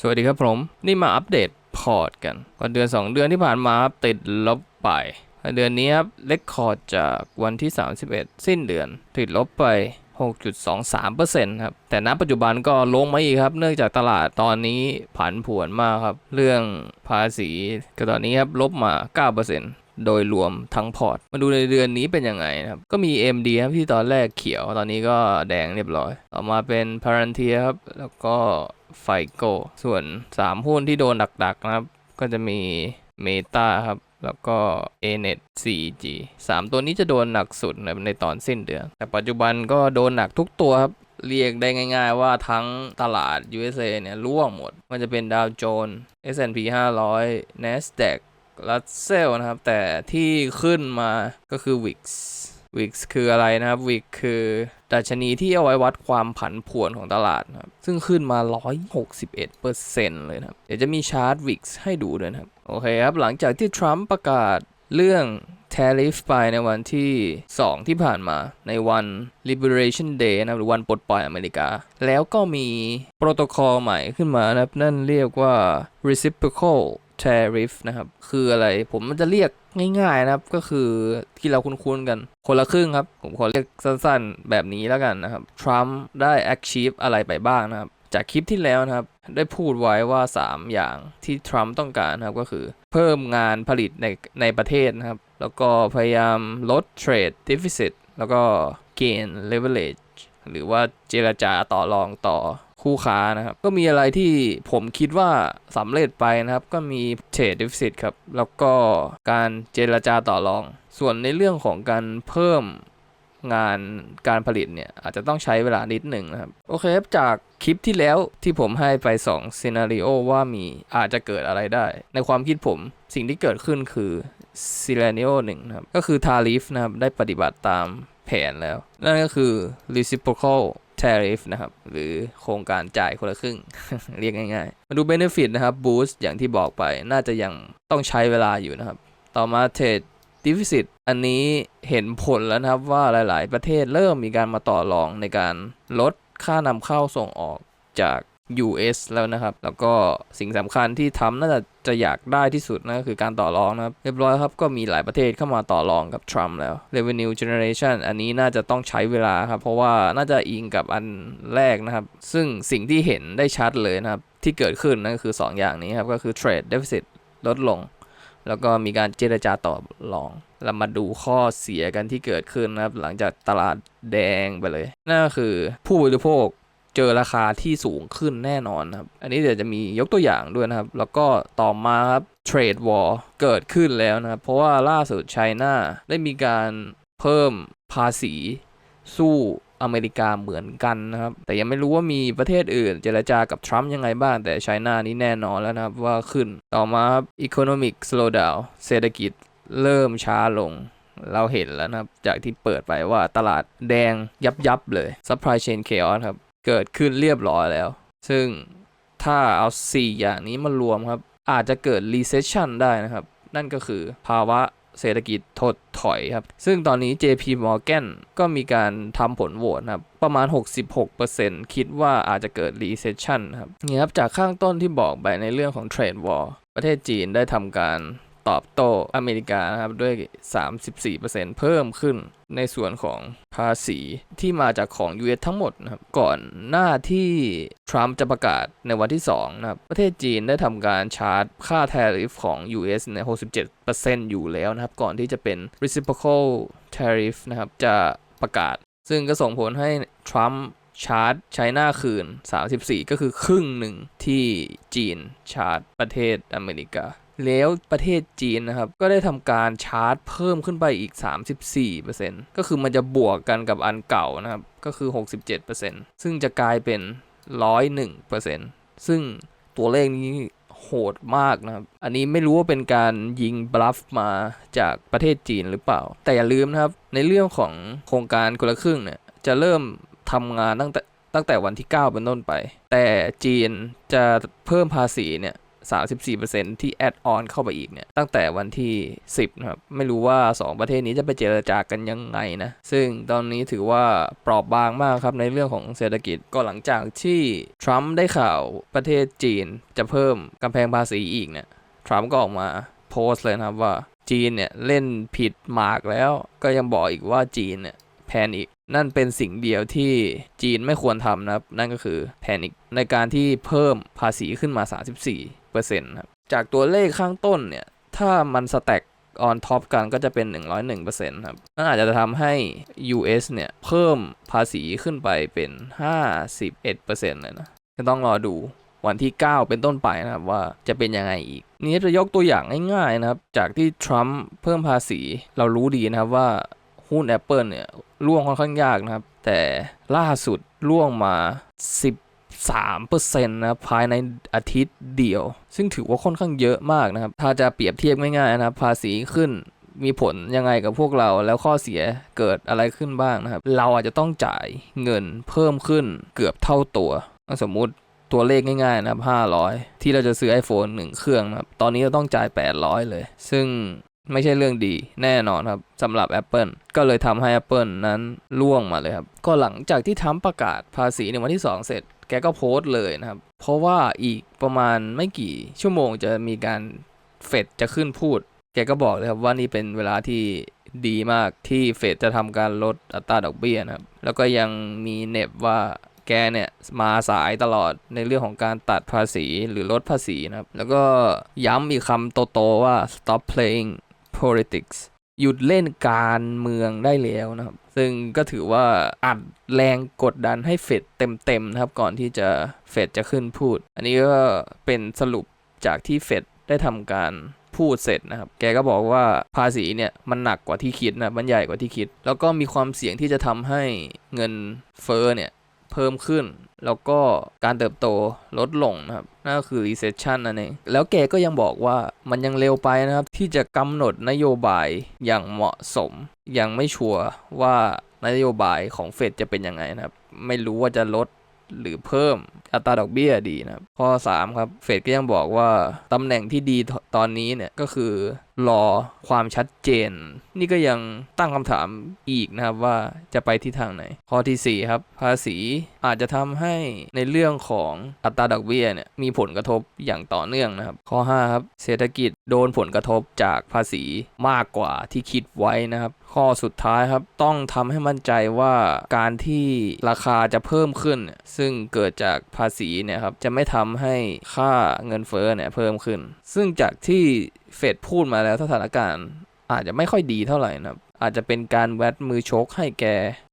สวัสดีครับผม นี่มาอัปเดตพอร์ตกันก่อนเดือน 2 เดือนที่ผ่านมาครับติดลบไป เดือนนี้ครับเลคคอร์ดจากวันที่ 31 สิ้นเดือน ติดลบไป 6.23%ครับ แต่ณปัจจุบันก็ลงมาอีกครับ เนื่องจากตลาดตอนนี้ผันผวนมากครับ เรื่องภาษีก็ตอนนี้ครับลบมา 9% โดยรวมทั้งพอร์ต มาดูในเดือนนี้เป็นยังไงครับ ก็มี MD ครับที่ตอนแรกเขียว ตอนนี้ก็แดงเรียบร้อย ต่อมาเป็น Palantir ครับ แล้วก็ไฟโก ส่วน 3 หุ้นที่โดนดักๆนะครับ ก็จะมี Meta ครับแล้วก็ Anet 4G 3 ตัวนี้จะโดนหนักสุดในในตอนสิ้นเดือน แต่ปัจจุบันก็โดนหนักทุกตัวครับ เรียกได้ง่ายๆว่าทั้งตลาด USA เนี่ยร่วงหมด มันจะเป็นดาวโจนส์ S&P 500 NASDAQ รัสเซลนะครับ แต่ที่ขึ้นมาก็คือ WIX WIX คืออะไรนะครับ WIX คือดัชนีที่เอาไว้วัดความผันผวนของตลาดครับ ซึ่งขึ้นมา 161%เลยนะครับ เดี๋ยวจะมีชาร์ต WIX ให้ดูด้วยนะครับ โอเคครับ หลังจากที่ทรัมป์ประกาศเรื่อง tariff ไปในวันที่ 2 ที่ผ่านมาในวัน liberation day นะหรือวันปลดปล่อยอเมริกา แล้วก็มีโปรโตคอลใหม่ขึ้นมานะครับนั่นเรียกว่า reciprocal tariff นะครับ คืออะไรผมมันจะเรียกง่ายๆนะครับ ก็คือที่เราคุ้นๆกันคนละครึ่งครับ ผมขอเรียกสั้นๆแบบนี้แล้วกันนะครับ ทรัมป์ได้ achieve อะไรไปบ้างนะครับ จากคลิปที่แล้วนะครับ ได้พูดไว้ว่า 3 อย่างที่ทรัมป์ต้องการนะครับ ก็คือ เพิ่มงานผลิตในในประเทศนะครับ แล้วก็พยายามลด trade deficit แล้วก็ gain leverage หรือว่าเจรจาต่อรองต่อ คู่ค้านะครับ ก็มีอะไรที่ผมคิดว่าสำเร็จไปนะครับ ก็มี trade deficit ครับ แล้วก็การเจรจาต่อรอง ส่วนในเรื่องของการเพิ่มงานการผลิตเนี่ย อาจจะต้องใช้เวลานิดหนึ่งนะครับ โอเคครับจากคลิปที่แล้วที่ผมให้ไป2ซีนารีโอว่ามีอาจจะเกิดอะไรได้ ในความคิดผมสิ่งที่เกิดขึ้นคือซีนารีโอหนึ่งนะครับ ก็คือทาริฟนะครับ ได้ปฏิบัติตามแผนแล้ว นั่นก็คือ reciprocal tariff นะครับ หรือโครงการจ่ายคนละครึ่ง เรียกง่ายๆ มาดู benefit นะครับ boost อย่างที่บอกไปน่าจะยังต้องใช้เวลาอยู่นะครับ ต่อมา trade deficit อันนี้เห็นผลแล้วนะครับว่าหลาย ๆ ประเทศเริ่มมีการมาต่อรองในการลดค่านำเข้าส่งออกจาก US แล้วนะครับ แล้วก็สิ่งสำคัญที่ทำน่าจะจะอยากได้ที่สุดนะก็คือการต่อรองนะครับ เรียบร้อยครับ ก็มีหลายประเทศเข้ามาต่อรองกับทรัมป์แล้ว revenue generation อันนี้น่าจะต้องใช้เวลาครับ เพราะว่าน่าจะอิงกับอันแรกนะครับ ซึ่งสิ่งที่เห็นได้ชัดเลยนะครับ ที่เกิดขึ้นนั่นก็คือ 2 อย่างนี้ครับ ก็คือ trade deficit ลดลง แล้วก็มีการเจรจาต่อรองเรามาดูข้อเสียกันที่เกิดขึ้นนะครับ หลังจากตลาดแดงไปเลยนั่นก็คือผู้บริโภค เจอราคาที่สูงขึ้นแน่นอนครับ อันนี้เดี๋ยวจะมียกตัวอย่างด้วยนะครับ แล้วก็ต่อมาครับเทรดวอร์เกิดขึ้นแล้วนะครับ เพราะว่าล่าสุดไชน่าได้มีการเพิ่มภาษีสู้อเมริกาเหมือนกันนะครับ แต่ยังไม่รู้ว่ามีประเทศอื่น เจรจากับทรัมป์ยังไงบ้าง แต่ไชน่านี้แน่นอนแล้วนะครับว่าขึ้น ต่อมาครับ economic slowdown เศรษฐกิจเริ่มช้าลง เราเห็นแล้วนะครับ จากที่เปิดไปว่าตลาดแดงยับยับเลย supply chain chaos ครับ เกิดขึ้นเรียบร้อยแล้ว ซึ่งถ้าเอา 4 อย่างนี้มารวมครับ อาจจะเกิด recession ได้นะครับ นั่นก็คือภาวะเศรษฐกิจถดถอยครับ ซึ่งตอนนี้ JP Morgan ก็มีการทำผลโหวตนะครับ ประมาณ 66%คิดว่าอาจจะเกิด recession ครับนี่ครับ จากข้างต้นที่บอกไปในเรื่องของ trade war ประเทศจีนได้ทำการ ตอบโต้อเมริกานะครับด้วย 34%เพิ่มขึ้นในส่วนของภาษีที่มาจากของ US ทั้งหมดนะครับก่อนหน้าที่ทรัมป์จะประกาศในวันที่2นะครับประเทศจีนได้ทำการชาร์จค่า tariff ของ US ใน 67%อยู่แล้วนะครับ ก่อนที่จะเป็น reciprocal tariff นะครับจะประกาศ ซึ่งก็ส่งผลให้ทรัมป์ชาร์จไชน่าคืน 34 ก็คือครึ่งหนึ่งที่จีนชาร์จประเทศอเมริกา แล้วประเทศจีนนะครับ ก็ได้ทำการชาร์จเพิ่มขึ้นไปอีก 34%ก็คือมันจะบวกกันกับอันเก่านะครับ ก็คือ 67%ซึ่งจะกลายเป็น 101%ซึ่งตัวเลขนี้โหดมากนะครับ อันนี้ไม่รู้ว่าเป็นการยิงบลัฟมาจากประเทศจีนหรือเปล่า แต่อย่าลืมนะครับ ในเรื่องของโครงการคนละครึ่งเนี่ย จะเริ่มทำงานตั้งแต่ตั้งแต่วันที่ 9 เป็นต้นไป แต่จีนจะเพิ่มภาษีเนี่ย 34%ที่แอดออนเข้าไปอีกเนี่ยตั้งแต่วันที่ 10นะครับไม่รู้ว่า 2 ประเทศนี้จะไปเจรจากันยังไงนะซึ่งตอนนี้ถือว่าเปราะบางมากครับในเรื่องของเศรษฐกิจก็หลังจากที่ทรัมป์ได้ข่าวประเทศจีนจะเพิ่มกำแพงภาษีอีกเนี่ยทรัมป์ก็ออกมาโพสต์เลยนะครับว่าจีนเนี่ยเล่นผิดหมากแล้วก็ยังบอกอีกว่าจีนเนี่ยแพนิกนั่นเป็นสิ่งเดียวที่จีนไม่ควรทำนะครับ นั่นก็คือแพนิกในการที่เพิ่มภาษีขึ้นมา 34 ครับ จากตัวเลขข้างต้นเนี่ย ถ้ามันสแต็กออนท็อปกันก็จะเป็น 101%ครับนั่นอาจจะทำให้ US เนี่ย เพิ่มภาษีขึ้นไปเป็น 51%เลยนะก็ต้องรอดูวันที่ 9 เป็นต้นไปนะครับว่าจะเป็นยังไงอีก นี้จะยกตัวอย่างง่ายๆนะครับ จากที่ทรัมป์เพิ่มภาษีเรารู้ดีนะครับว่าหุ้น Apple เนี่ยร่วงค่อนข้างยากนะครับ แต่ล่าสุดร่วงมา 13%นะครับภายในอาทิตย์เดียว ซึ่งถือว่าค่อนข้างเยอะมากนะครับ ถ้าจะเปรียบเทียบง่ายๆนะครับภาษีขึ้นมีผลยังไงกับพวกเราแล้วข้อเสียเกิดอะไรขึ้นบ้างนะครับ เราอาจจะต้องจ่ายเงินเพิ่มขึ้นเกือบเท่าตัว สมมุติตัวเลขง่ายๆนะครับ 500 ที่เราจะซื้อ iPhone 1 เครื่องนะครับ ตอนนี้เราต้องจ่าย 800 เลย ซึ่งไม่ใช่เรื่องดีแน่นอนครับสำหรับ Apple ก็เลยทำให้ Apple นั้นล่วงมาเลยครับ ก็หลังจากที่ทรัมป์ประกาศภาษีในวันที่ 2 เสร็จ แกก็โพสต์เลยนะครับ เพราะว่าอีกประมาณไม่กี่ชั่วโมงจะมีการเฟดจะขึ้นพูด แกก็บอกเลยครับว่านี่เป็นเวลาที่ดีมากที่เฟดจะทำการลดอัตราดอกเบี้ยนะครับ แล้วก็ยังมีเน็บว่าแกเนี่ยมาสายตลอดในเรื่องของการตัดภาษีหรือลดภาษีนะครับ แล้วก็ย้ำอีกคำโตๆว่า stop playing politics หยุดเล่นการเมืองได้แล้วนะครับ ซึ่งก็ถือว่าอัดแรงกดดันให้เฟดเต็มๆนะครับ ก่อนที่จะเฟดจะขึ้นพูด อันนี้ก็เป็นสรุปจากที่เฟดได้ทำการพูดเสร็จนะครับ แกก็บอกว่าภาษีเนี่ยมันหนักกว่าที่คิดนะ มันใหญ่กว่าที่คิด แล้วก็มีความเสี่ยงที่จะทำให้เงินเฟ้อเนี่ยเพิ่มขึ้น แล้วก็การเติบโตลดลงนะครับ นั่นก็คือ recession นั่นเองแล้วแกก็ยังบอกว่ามันยังเร็วไปนะครับ ที่จะกำหนดนโยบายอย่างเหมาะสม ยังไม่ชัวร์ว่านโยบายของเฟดจะเป็นยังไงนะครับ ไม่รู้ว่าจะลด หรือเพิ่มอัตราดอกเบี้ยดีนะครับ ข้อ 3 ครับ เฟดก็ยังบอกว่าตำแหน่งที่ดีตอนนี้เนี่ยก็คือรอความชัดเจน นี่ก็ยังตั้งคำถามอีกนะครับว่าจะไปที่ทางไหน ข้อทีสี่4 ครับ ภาษีอาจจะทำให้ในเรื่องของอัตราดอกเบี้ยเนี่ยมีผลกระทบอย่างต่อเนื่องนะครับ ข้อ 5 ครับ เศรษฐกิจโดนผลกระทบจากภาษีมากกว่าที่คิดไว้นะครับข้อสุดท้ายครับต้องทำให้มั่นใจว่าการที่ราคาจะเพิ่มขึ้น ซึ่งเกิดจากภาษีเนี่ยครับจะไม่ทำให้ค่าเงินเฟ้อเนี่ยเพิ่มขึ้น ซึ่งจากที่เฟดพูดมาแล้วสถานการณ์ อาจจะไม่ค่อยดีเท่าไหร่นะครับอาจจะเป็นการแวดมือชกให้แก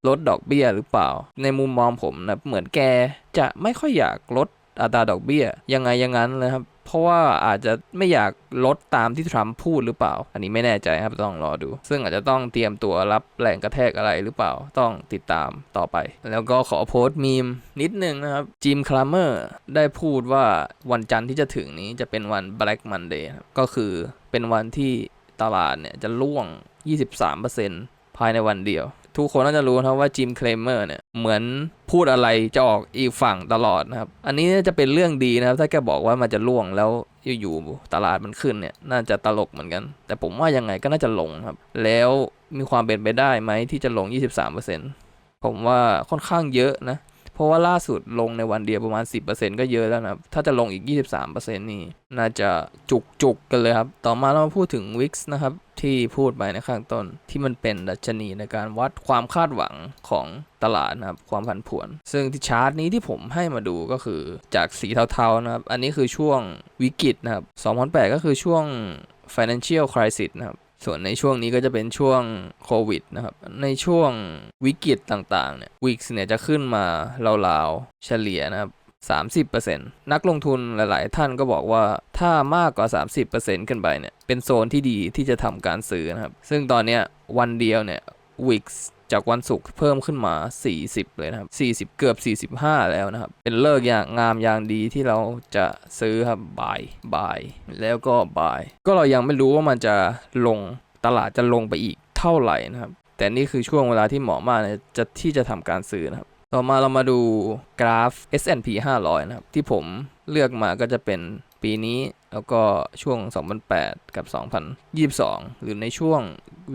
ลดดอกเบี้ยหรือเปล่า ในมุมมองผมนะเหมือนแกจะไม่ค่อยอยากลดอัตราดอกเบี้ย ยังไงอยังงั้นนะครับ เพราะว่าอาจจะไม่อยากลดตามที่ทรัมป์พูดหรือเปล่า อันนี้ไม่แน่ใจครับต้องรอดู ซึ่งอาจจะต้องเตรียมตัวรับแรงกระแทกอะไรหรือเปล่าต้องติดตามต่อไป แล้วก็ขอโพสต์มีมนิดนึงนะครับจิมคลามเมอร์ได้พูดว่าวันจันทร์ที่จะถึงนี้จะเป็นวัน Black Monday ก็คือเป็นวันที่ตลาดเนี่ยจะล่วง 23%ภายในวันเดียว ทุกคนน่าจะรู้นะว่าจิมเคลเมอร์เนี่ยเหมือนพูดอะไรจะออกอีกฝั่งตลอดนะครับ อันนี้จะเป็นเรื่องดีนะครับ ถ้าแกบอกว่ามันจะล่วงแล้วอยู่ๆตลาดมันขึ้นเนี่ยน่าจะตลกเหมือนกัน แต่ผมว่ายังไงก็น่าจะลงครับ แล้วมีความเป็นไปได้ไหมที่จะลง 23%ผมว่าค่อนข้างเยอะนะ เพราะว่าล่าสุดลงในวันเดียวประมาณ 10%ก็เยอะแล้วนะถ้าจะลงอีก 23%นี่น่าจะจุกจุกกันเลยครับ ต่อมาเรามาพูดถึง Wix นะครับที่พูดไปในข้างต้นที่มันเป็นดัชนีในการวัดความคาดหวังของตลาดนะครับความผันผวน ซึ่งที่ชาร์ตนี้ที่ผมให้มาดูก็คือจากสีเทาๆนะครับอันนี้คือช่วงวิกฤตนะครับ2008 ก็คือช่วง financial crisis นะครับ ส่วนในช่วงนี้ก็จะเป็นช่วงโควิดนะครับ ในช่วงวิกฤตต่างๆเนี่ยวิกเนี่ยจะขึ้นมาราวๆเฉลี่ยนะครับ30%นักลงทุนหลายๆ ท่านก็บอกว่าถ้ามากกว่า 30%ขึ้นไปเนี่ยเป็นโซนที่ดีที่จะทำการซื้อนะครับ ซึ่งตอนเนี้ยวันเดียวเนี่ยวิก จากวันศุกร์เพิ่มขึ้นมา 40 เลยนะครับ 40 เกือบ 45 แล้วนะครับ เป็นเลิกอย่างงามอย่างดีที่เราจะซื้อครับบายบาย แล้วก็บาย ก็เรายังไม่รู้ว่ามันจะลงตลาดจะลงไปอีกเท่าไหร่นะครับ แต่นี่คือช่วงเวลาที่เหมาะมากนะจะที่จะทำการซื้อนะครับ ต่อมาเรามาดูกราฟ S&P 500 นะครับ ที่ผมเลือกมาก็จะเป็นปีนี้ แล้วก็ช่วง 2008 กับ 2022 หรือในช่วง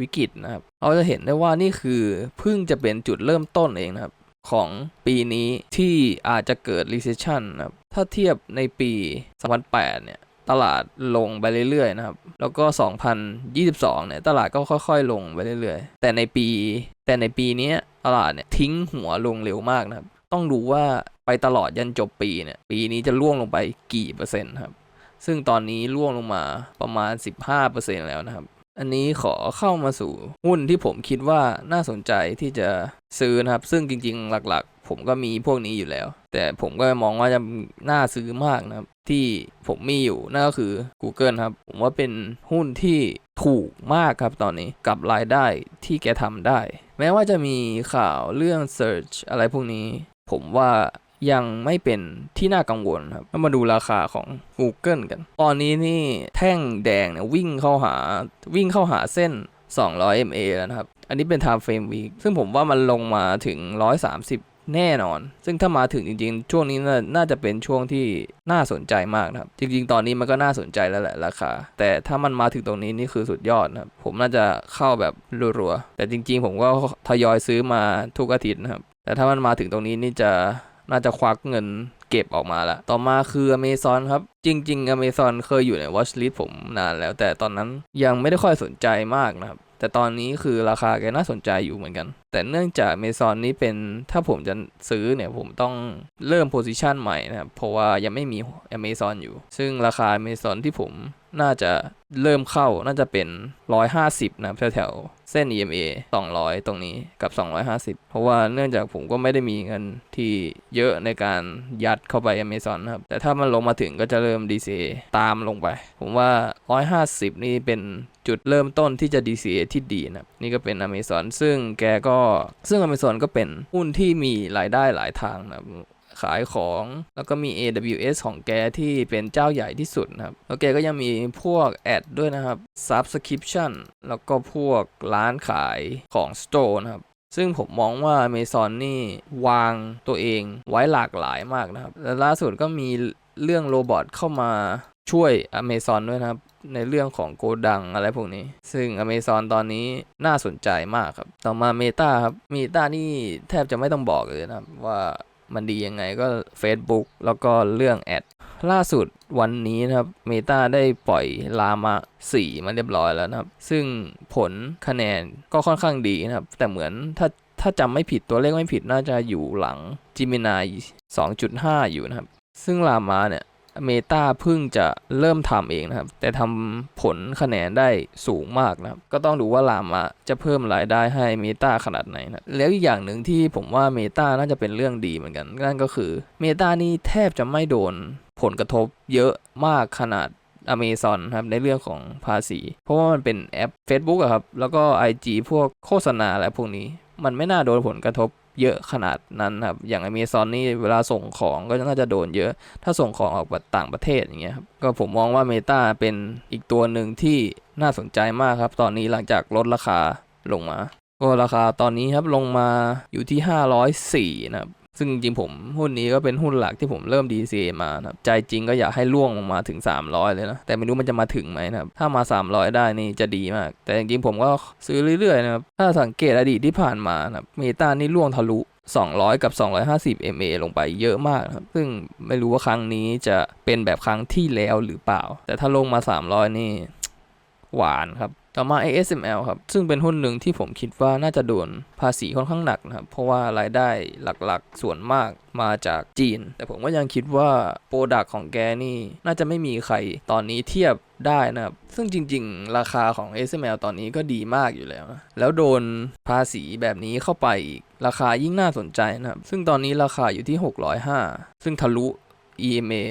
วิกฤตนะครับ เราจะเห็นได้ว่านี่คือเพิ่งจะเป็นจุดเริ่มต้นเองนะครับ ของปีนี้ที่อาจจะเกิด recession นะครับ ถ้าเทียบในปี 2008 เนี่ย ตลาดลงไปเรื่อยๆนะครับ แล้วก็ 2022 เนี่ย ตลาดก็ค่อยๆ ลงไปเรื่อยๆ แต่ในปี แต่ในปีนี้ตลาดเนี่ยทิ้งหัวลงเร็วมากนะครับ ต้องดูว่าไปตลอดยันจบปีเนี่ย ปีนี้จะร่วงลงไปกี่เปอร์เซ็นต์ครับ ซึ่งตอนนี้ร่วงลงมาประมาณ 15%แล้วนะครับ อันนี้ขอเข้ามาสู่หุ้นที่ผมคิดว่าน่าสนใจที่จะซื้อนะครับ ซึ่งจริงๆ หลักๆ ผมก็มีพวกนี้อยู่แล้ว แต่ผมก็มองว่าจะน่าซื้อมากนะครับ ที่ผมมีอยู่นั่นก็คือ Google ครับ ผมว่าเป็นหุ้นที่ถูกมากครับตอนนี้กับรายได้ที่แกทำได้ แม้ว่าจะมีข่าวเรื่อง Search อะไรพวกนี้ ผมว่า ยังไม่เป็นที่น่ากังวลครับมาดูราคาของ Google กัน ตอนนี้นี่แท่งแดงเนี่ยวิ่งเข้าหาวิ่งเข้าหาเส้น 200 MA แล้วนะครับ อันนี้เป็น time frame week ซึ่งผมว่ามันลงมาถึง 130 แน่นอน ซึ่งถ้ามาถึงจริงๆ ช่วงนี้น่าน่าจะเป็นช่วงที่น่าสนใจมากนะครับ จริงๆ ตอนนี้มันก็น่าสนใจแล้วแหละราคา แต่ถ้ามันมาถึงตรงนี้นี่คือสุดยอดนะครับ ผมน่าจะเข้าแบบรัวๆ แต่จริงๆ ผมก็ทยอยซื้อมาทุกอาทิตย์นะครับ แต่ถ้ามันมาถึงตรงนี้นี่จะ น่าจะควักเงินเก็บออกมาละต่อมาคือ Amazon ครับ จริง ๆ Amazon เคยอยู่ใน watch list ผมนานแล้ว แต่ตอนนั้นยังไม่ได้ค่อยสนใจมากนะครับ แต่ตอนนี้คือราคาแกน่าสนใจอยู่เหมือนกัน แต่เนื่องจาก Amazon นี้เป็นถ้าผมจะซื้อเนี่ยผมต้องเริ่ม position ใหม่นะครับ เพราะว่ายังไม่มี Amazon อยู่ ซึ่งราคา Amazon ที่ผมน่าจะเริ่มเข้าน่าจะเป็น 150 นะครับแถวๆ เส้น EMA 200 ตรงนี้กับ 250 เพราะว่าเนื่องจากผมก็ไม่ได้มีเงินที่เยอะในการยัดเข้าไป Amazon ครับ แต่ถ้ามันลงมาถึงก็จะเริ่ม DCA ตามลงไป ผมว่า 150 นี่เป็นจุดเริ่มต้นที่จะ DCA ที่ดีนะนี่ก็เป็น Amazon ซึ่งแกก็ซึ่ง Amazon ก็เป็นหุ้นที่มีรายได้หลายทางนะ ขายของ แล้วก็มี AWS ของแกที่เป็นเจ้าใหญ่ที่สุดนะครับ แล้วแกก็ยังมีพวกแอดด้วยนะครับ Subscription แล้วก็พวกร้านขายของ Store นะครับซึ่งผมมองว่า Amazon นี่วางตัวเองไว้หลากหลายมากนะครับ และล่าสุดก็มีเรื่องโรบอทเข้ามาช่วย Amazon ด้วยนะครับ ในเรื่องของโกดังอะไรพวกนี้ ซึ่ง Amazon ตอนนี้น่าสนใจมากครับ ต่อมา Meta ครับ Meta นี่แทบจะไม่ต้องบอกเลยนะครับว่า มันดียังไงก็ Facebook แล้วก็เรื่องแอด ล่าสุดวันนี้นะครับ Meta ได้ปล่อยลามา 4 มาเรียบร้อยแล้วนะครับ ซึ่งผลคะแนนก็ค่อนข้างดีนะครับ แต่เหมือนถ้าถ้าจำไม่ผิดตัวเลขไม่ผิดน่าจะอยู่หลัง Gemini 2.5 อยู่นะครับ ซึ่งลามาเนี่ย เมตาเพิ่งจะเริ่มทำเองนะครับ แต่ทำผลคะแนนได้สูงมากนะครับ ก็ต้องดูว่าลามาจะเพิ่มรายได้ให้เมตาขนาดไหนนะแล้วอีกอย่างหนึ่งที่ผมว่าเมตาน่าจะเป็นเรื่องดีเหมือนกัน นั่นก็คือเมตานี่แทบจะไม่โดนผลกระทบเยอะมากขนาดอเมซอนครับในเรื่องของภาษี เพราะว่ามันเป็นแอป Facebook อะครับ แล้วก็ IG พวกโฆษณาอะไรพวกนี้ มันไม่น่าโดนผลกระทบ เยอะขนาดนั้นครับ อย่างอเมซอนนี่เวลาส่งของก็น่าจะโดนเยอะ ถ้าส่งของออกต่างประเทศอย่างเงี้ยครับ ก็ผมมองว่าเมตาเป็นอีกตัวหนึ่งที่น่าสนใจมากครับ ตอนนี้หลังจากลดราคาลงมา ก็ราคาตอนนี้ครับลงมาอยู่ที่ 504นะครับ ซึ่งจริงผมหุ้นนี้ก็เป็นหุ้นหลักที่ผมเริ่ม DCA มานะครับใจจริงก็อยากให้ล่วงลงมาถึง 300 เลยนะ แต่ไม่รู้มันจะมาถึงไหมนะครับ ถ้ามา 300 ได้นี่จะดีมาก แต่จริงผมก็ซื้อเรื่อยๆนะครับ ถ้าสังเกตอดีตที่ผ่านมานะครับเมตานี่ล่วงทะลุ 200 กับ 250 MA ลงไปเยอะมากครับ ซึ่งไม่รู้ว่าครั้งนี้จะเป็นแบบครั้งที่แล้วหรือเปล่า แต่ถ้าลงมา 300 นี่ หวานครับ ต่อมา ASML ครับ ซึ่งเป็นหุ้นหนึ่งที่ผมคิดว่าน่าจะโดนภาษีค่อนข้างหนักนะครับ เพราะว่ารายได้หลักๆ ส่วนมากมาจากจีน แต่ผมก็ยังคิดว่าโปรดักของแกนี่น่าจะไม่มีใครตอนนี้เทียบได้นะครับ ซึ่งจริงๆ ราคาของ ASML ตอนนี้ก็ดีมากอยู่แล้วนะแล้วโดนภาษีแบบนี้เข้าไปอีก ราคายิ่งน่าสนใจนะครับ ซึ่งตอนนี้ราคาอยู่ที่ 605 ซึ่งทะลุ EMA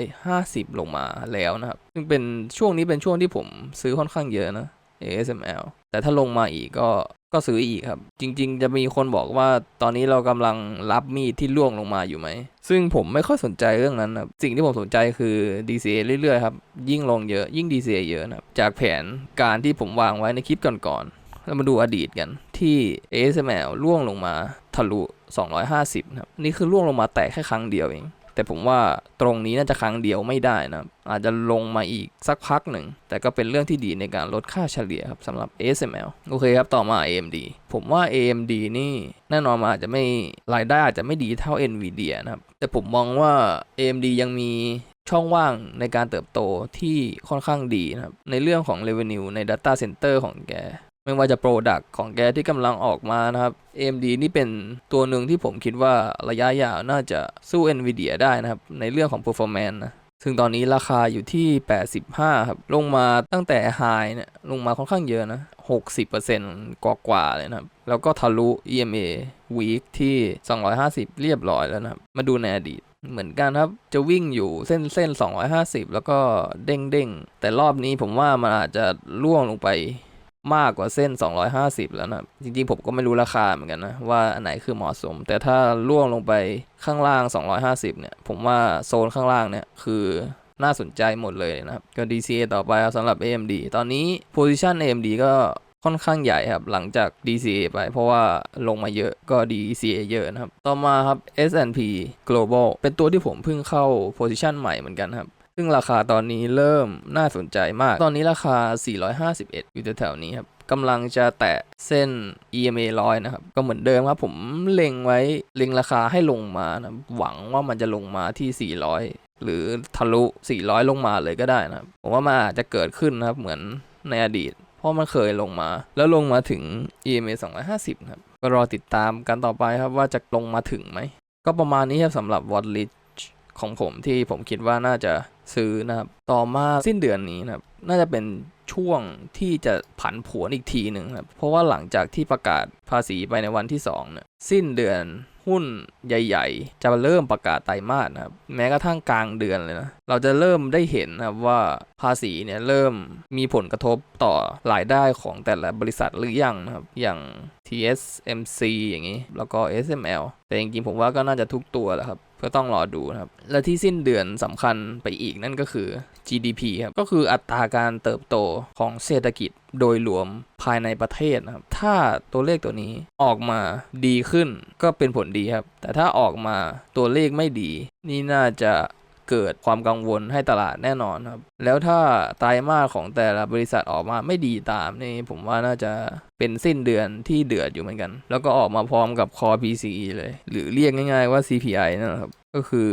250 ลงมาแล้วนะครับ ซึ่งเป็นช่วงนี้เป็นช่วงที่ผมซื้อค่อนข้างเยอะนะ ASML แต่ถ้าลงมาอีกก็ก็ซื้ออีกครับ จริง ๆ จะมีคนบอกว่าตอนนี้เรากำลังรับมีดที่ล่วงลงมาอยู่ไหม ซึ่งผมไม่ค่อยสนใจเรื่องนั้นนะครับสิ่งที่ผมสนใจคือ DCA เรื่อยๆครับ ยิ่งลงเยอะยิ่ง DCA เยอะนะครับจากแผนการที่ผมวางไว้ในคลิปก่อนๆเรามาดูอดีตกันที่ ASML ล่วงลงมาทะลุ 250 นะครับนี่คือล่วงลงมาแตะแค่ครั้งเดียวเอง แต่ผมว่าตรงนี้น่าจะครั้งเดียวไม่ได้นะอาจจะลงมาอีกสักพักหนึ่ง แต่ก็เป็นเรื่องที่ดีในการลดค่าเฉลี่ยครับสำหรับ ASML โอเคครับ ต่อมา AMD ผมว่า AMD นี่แน่นอนมันอาจจะไม่รายได้อาจจะไม่ดีเท่า NVIDIA นะครับ แต่ผมมองว่า AMD ยังมีช่องว่างในการเติบโตที่ค่อนข้างดีนะครับ ในเรื่องของ revenue ใน data center ของแก ไม่ว่าจะ Product ของแกที่กำลังออกมานะครับ AMD นี่เป็นตัวหนึ่งที่ผมคิดว่าระยะยาวน่าจะสู้ NVIDIA ได้นะครับ ในเรื่องของ performance นะซึ่งตอนนี้ราคาอยู่ที่ 85 ครับ ลงมาตั้งแต่ High เนี่ยลงมาค่อนข้างเยอะนะ 60%กว่ากว่าๆเลยนะครับ แล้วก็ทะลุ EMA Week ที่ 250 เรียบร้อยแล้วนะครับ มาดูในอดีตเหมือนกันครับ จะวิ่งอยู่เส้นเส้น250 แล้วก็เด้งเด้งๆแต่รอบนี้ผมว่ามันอาจจะล่วงลงไป มากกว่าเส้น 250 แล้วนะจริงๆ ผมก็ไม่รู้ราคาเหมือนกันนะ ว่าอันไหนคือเหมาะสม แต่ถ้าล่วงลงไปข้างล่าง 250 เนี่ย ผมว่าโซนข้างล่างเนี่ยคือน่าสนใจหมดเลยนะครับ ก็ DCA ต่อไปสำหรับ AMD ตอนนี้ position AMD ก็ค่อนข้างใหญ่ครับ หลังจาก DCA ไป เพราะว่าลงมาเยอะก็ DCA เยอะนะครับ ต่อมาครับ S&P Global เป็นตัวที่ผมเพิ่งเข้า position ใหม่เหมือนกันครับ ซึ่งราคาตอนนี้เริ่มน่าสนใจมาก ตอนนี้ราคา 451 อยู่แถวๆนี้ครับกำลังจะแตะเส้น EMA ร้อยนะครับ ก็เหมือนเดิมครับผมเล็งไว้เล็งราคาให้ลงมานะหวังว่ามันจะลงมาที่ 400 หรือทะลุ 400 ลงมาเลยก็ได้นะครับผมว่ามันอาจจะเกิดขึ้นนะครับ เหมือนในอดีต เพราะมันเคยลงมา แล้วลงมาถึง EMA 250นะครับ ก็รอติดตามกันต่อไปครับว่าจะลงมาถึงไหม ก็ประมาณนี้ครับสำหรับ Watch ของผมที่ผมคิดว่าน่าจะซื้อนะครับ ต่อมาสิ้นเดือนนี้นะครับ น่าจะเป็นช่วงที่จะผันผวนอีกทีหนึ่งครับ เพราะว่าหลังจากที่ประกาศภาษีไปในวันที่2เนี่ยสิ้นเดือนหุ้นใหญ่ ๆ จะเริ่มประกาศไตรมาสนะครับ แม้กระทั่งกลางเดือนเลยนะ เราจะเริ่มได้เห็นนะครับว่าภาษีเนี่ยเริ่มมีผลกระทบต่อรายได้ของแต่ละบริษัทหรือยังนะครับ อย่าง TSMC อย่างนี้ แล้วก็ SML แต่จริงๆผมว่าก็น่าจะทุกตัวแหละครับ ก็ต้องรอดูนะครับ และที่สิ้นเดือนสำคัญไปอีกนั่นก็คือ GDP ครับ ก็คืออัตราการเติบโตของเศรษฐกิจโดยรวมภายในประเทศนะครับ ถ้าตัวเลขตัวนี้ออกมาดีขึ้นก็เป็นผลดีครับ แต่ถ้าออกมาตัวเลขไม่ดี นี่น่าจะ เกิดความกังวลให้ตลาดแน่นอนครับ แล้วถ้าไตรมาสของแต่ละบริษัทออกมาไม่ดีตามนี่ผมว่าน่าจะเป็นสิ้นเดือนที่เดือดอยู่เหมือนกัน แล้วก็ออกมาพร้อมกับ Core PCE เลย หรือเรียกง่ายๆว่า CPI นั่นแหละครับ ก็คือ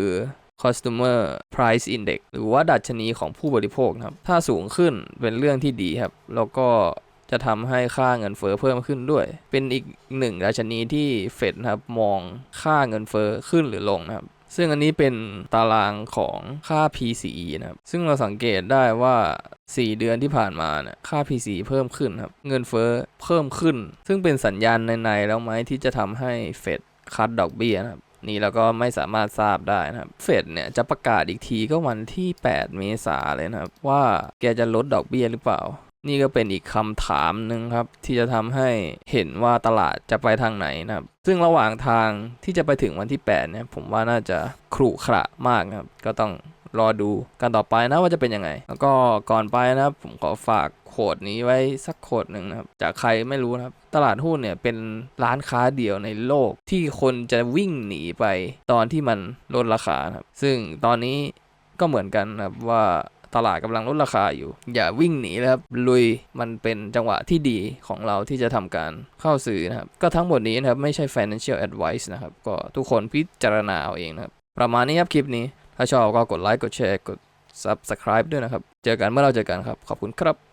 Customer Price Index หรือว่าดัชนีของผู้บริโภคครับ ถ้าสูงขึ้นเป็นเรื่องที่ดีครับ แล้วก็จะทำให้ค่าเงินเฟ้อเพิ่มขึ้นด้วย เป็นอีกหนึ่งดัชนีที่เฟดครับมองค่าเงินเฟ้อขึ้นหรือลงนะครับ ซึ่งอันนี้เป็นตารางของค่า PCE นะครับ ซึ่งเราสังเกตได้ว่า 4 เดือนที่ผ่านมาเนี่ยค่า PCE เพิ่มขึ้นครับ เงินเฟ้อเพิ่มขึ้น ซึ่งเป็นสัญญาณในๆแล้วไหมที่จะทำให้เฟดคัดดอกเบี้ยนะครับ นี่เราก็ไม่สามารถทราบได้นะครับ เฟดเนี่ยจะประกาศอีกทีก็วันที่ 8 เมษาเลยนะครับ ว่าแกจะลดดอกเบี้ยหรือเปล่า นี่ก็เป็นอีกคำถามหนึ่งครับ ที่จะทำให้เห็นว่าตลาดจะไปทางไหนนะครับ ซึ่งระหว่างทางที่จะไปถึงวันที่ 8 เนี่ย ผมว่าน่าจะขรุขระมากครับ ก็ต้องรอดูกันต่อไปนะว่าจะเป็นยังไง แล้วก็ก่อนไปนะครับ ผมขอฝากโคดนี้ไว้สักโคดหนึ่งนะครับ จากใครไม่รู้นะครับ ตลาดหุ้นเนี่ยเป็นร้านค้าเดียวในโลกที่คนจะวิ่งหนีไปตอนที่มันลดราคาครับ ซึ่งตอนนี้ก็เหมือนกันนะครับว่า ตลาดกำลังลดราคาอยู่ อย่าวิ่งหนีนะครับลุยมันเป็นจังหวะที่ดีของเราที่จะทำการเข้าซื้อนะครับ ก็ทั้งหมดนี้นะครับ ไม่ใช่ financial advice นะครับ ก็ทุกคนพิจารณาเอาเองนะครับ ประมาณนี้ครับคลิปนี้ ถ้าชอบก็กดไลค์กดแชร์กด subscribe ด้วยนะครับ เจอกันเมื่อเราเจอกันครับ ขอบคุณครับ